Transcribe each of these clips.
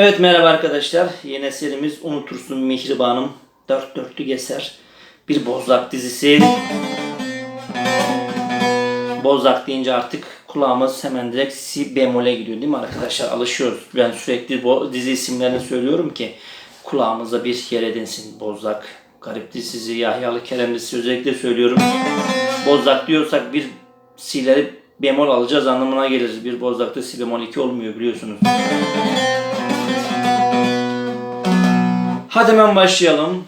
Evet merhaba arkadaşlar. Yine serimiz Unutursun Mihribanım. Dört dörtlük eser. Bir Bozlak dizisi. Bozlak deyince artık kulağımız hemen direkt si bemole gidiyor değil mi arkadaşlar? Alışıyoruz. Ben sürekli bu dizi isimlerini söylüyorum ki kulağımıza bir yer edinsin. Bozlak, Garip dizisi, Yahyalı Kerem dizisi özellikle söylüyorum. Bozlak diyorsak bir sileri bemol alacağız anlamına gelir. Bir bozlakta si bemol 2 olmuyor biliyorsunuz. Hadi hemen başlayalım.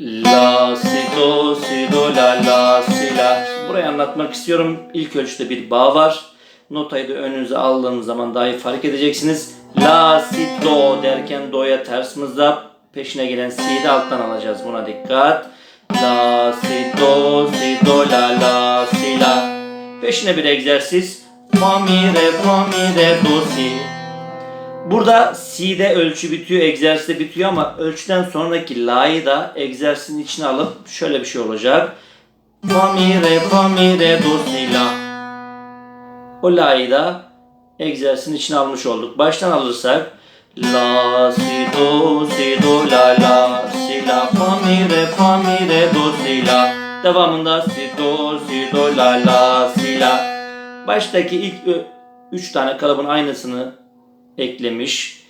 La, si, do, si, do, la, la, si, la. Burayı anlatmak istiyorum. İlk ölçüde bir bağ var. Notayı da önünüze aldığınız zaman daha iyi fark edeceksiniz. La, si, do derken do'ya ters mızrap. Peşine gelen si'yi de alttan alacağız. Buna dikkat. La, si, do, si, do, la, la, si, la. Peşine bir egzersiz. Fa, mi, re, fa, mi, re, do, si. Burada C'de ölçü bitiyor, egzersizde bitiyor ama ölçüden sonraki la'yı da egzersizin içine alıp şöyle bir şey olacak. Fa mi re fa mi re do si la. O la'yı da egzersizin içine almış olduk. Baştan alırsak la si do si do la la si la fa mi re fa mi re do si la. Devamında si do si do la la si la. Baştaki ilk üç tane kalıbın aynısını eklemiş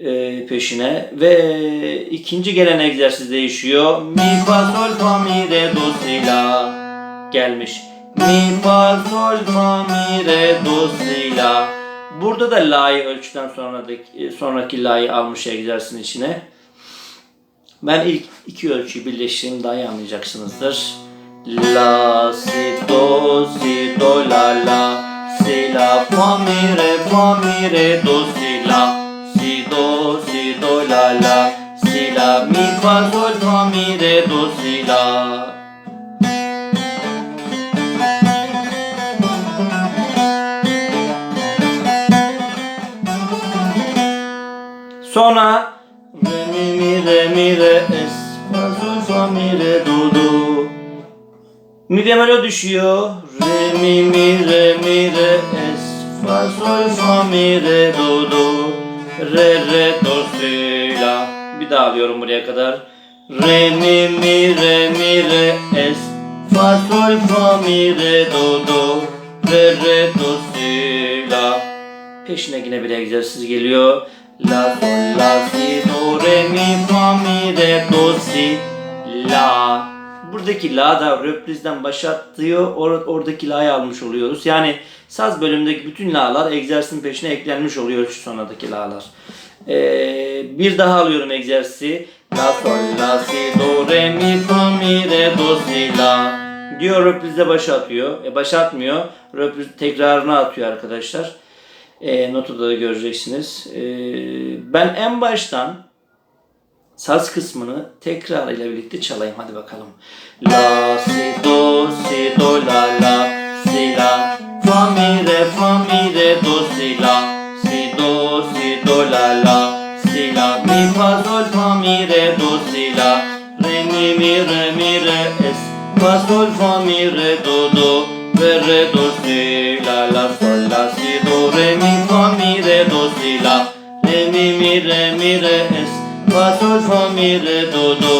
e, peşine ve ikinci gelen egzersiz değişiyor. Mi fa sol fa mi re do si la gelmiş. Mi fa sol fa mi re do si la. Burada da la'yı ölçüden sonraki, sonraki la'yı almış egzersizin içine. Ben ilk iki ölçüyü birleştireyim daha iyi anlayacaksınızdır. La, si, do, si, do, la, la, si, la, fa, mi, re, fa, mi, re, do, si, la, si, do, si, do, la, la, si, la, mi, fa, sol, fa, mi, re, do, si, la. Sonra re mi mi re mi re es fa sol fa mi re do do Mi bemole düşüyor. Re mi mi re mi re es. Fa sol fa mi re do do. Re re do si la. Bir daha alıyorum buraya kadar. Re mi mi re mi re es. Fa sol fa mi re do do. Re re do si la. Peşine yine bir egzersiz geliyor. La, sol, la, si, do, re, mi, fa, mi, re, do, si, la. Buradaki la da röprizden başlattıyor. Or oradaki la'yı almış oluyoruz. Yani saz bölümündeki bütün la'lar egzersizin peşine eklenmiş oluyor şu sonradaki la'lar. Ee, bir daha alıyorum egzersizi. La, sol, la, si, do, re, mi, fa, mi, re, do, si, la. Diyor röprizde başa atıyor. E, başa atmıyor. Tekrarına atıyor arkadaşlar. E, notu da göreceksiniz. E, ben en baştan saz kısmını tekrar ile birlikte çalayım. Hadi bakalım. La, si, do, si, do, la, la, si, la, fa, mi, re, fa, mi, re, do, si, la, si, do, si, do, la, la, si, la, mi, fa, sol, fa, mi, re, do, si, la, re, mi, mi, re, mi, re, es, fa, sol, fa, mi, re, do, do, re, re, do, si, la, la, sol, la, si, do, re, mi, fa, mi, re, do, si, la, re, mi, mi, re, mi, re, es, fa, sol, fa, mi, re, do, do,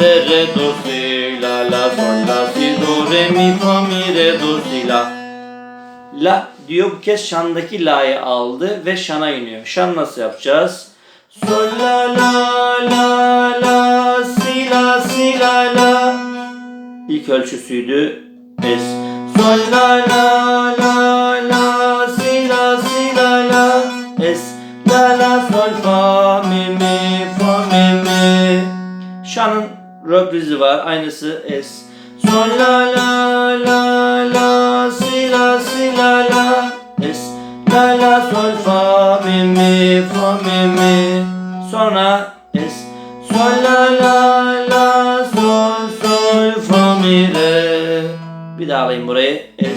re, re, do, si, la, la, sol, la, si, do, re, mi, fa, mi, re, do, si, la. La diyor bu kez şandaki la'yı aldı ve şana iniyor. Şan nasıl yapacağız? Sol la la la la si la si la la İlk ölçüsüydü. Es. Sol la la la la la la sol fa mi mi fa mi mi. Şanın röprizi var. Aynısı es. Sol la la la la si la si la la es. La la sol fa mi mi fa mi mi. Sonra es. Sol la la la sol sol fa mi re. Bir daha alayım burayı. Es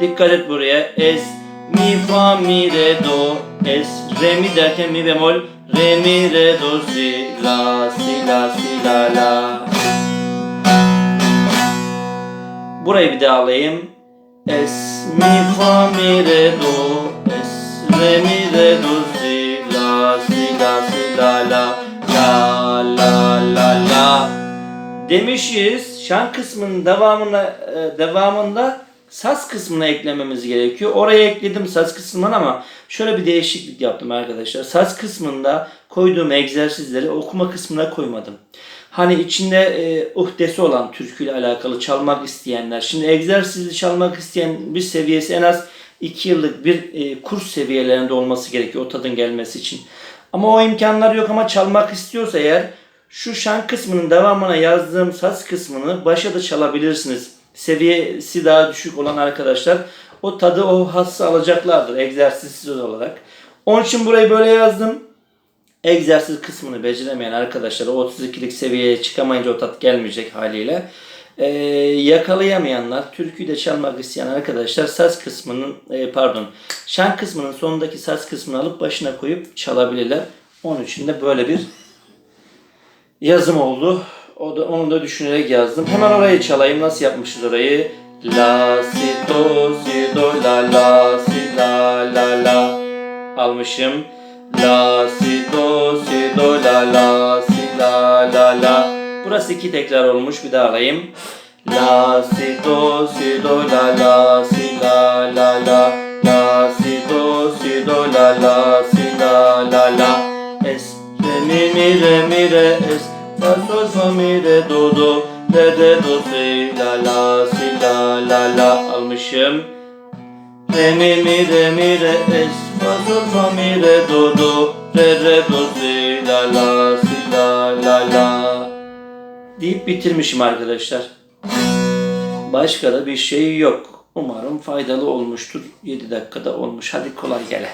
Dikkat et buraya. Es, mi, fa, mi, re, do, es, re, mi derken mi bemol. Re, mi, re, do, si, la, si, la, si, la, la. Burayı bir daha alayım. Es, mi, fa, mi, re, do, es, re, mi, re, do, si, la, si, la, si, la, la, la, la, la, la. Demişiz şan kısmının devamına e, devamında saz kısmına eklememiz gerekiyor. Oraya ekledim saz kısmını ama şöyle bir değişiklik yaptım arkadaşlar. Saz kısmında koyduğum egzersizleri okuma kısmına koymadım. Hani içinde e, uhdesi olan türküyle alakalı çalmak isteyenler. Şimdi egzersizli çalmak isteyen bir seviyesi en az 2 yıllık bir e, kurs seviyelerinde olması gerekiyor o tadın gelmesi için. Ama o imkanlar yok ama çalmak istiyorsa eğer şu şan kısmının devamına yazdığım saz kısmını başa da çalabilirsiniz. Seviyesi daha düşük olan arkadaşlar o tadı o hassı alacaklardır egzersizsiz olarak. Onun için burayı böyle yazdım. Egzersiz kısmını beceremeyen arkadaşlar o 32'lik seviyeye çıkamayınca o tat gelmeyecek haliyle. Ee, yakalayamayanlar, türküyü de çalmak isteyen arkadaşlar saz kısmının e, pardon şan kısmının sonundaki saz kısmını alıp başına koyup çalabilirler. Onun için de böyle bir yazım oldu. O da, onu da düşünerek yazdım. Hemen orayı çalayım. Nasıl yapmışız orayı? La, si, do, si, do, la, la, si, la, la, la. Almışım. La, si, do, si, do, la, la, si, la, la, la. Burası iki tekrar olmuş. Bir daha alayım. La, si, do, si, do, la, la, si, la, la, la. La, si, do, si, do, la, la, si, la, la, la. Es, re, mi, mi, re, mi, re, es. Fa, sol, fa, mi, re, do, do. Re, do, si, la, la, si, la, la, la. Almışım. Re, mi, mi, re, mi, re, es. Fa, sol, fa, mi, re, do, do. Re, re, do, si, la, la, si, la, la, la. Deyip bitirmişim arkadaşlar. Başka da bir şey yok. Umarım faydalı olmuştur. 7 dakikada olmuş. Hadi kolay gele.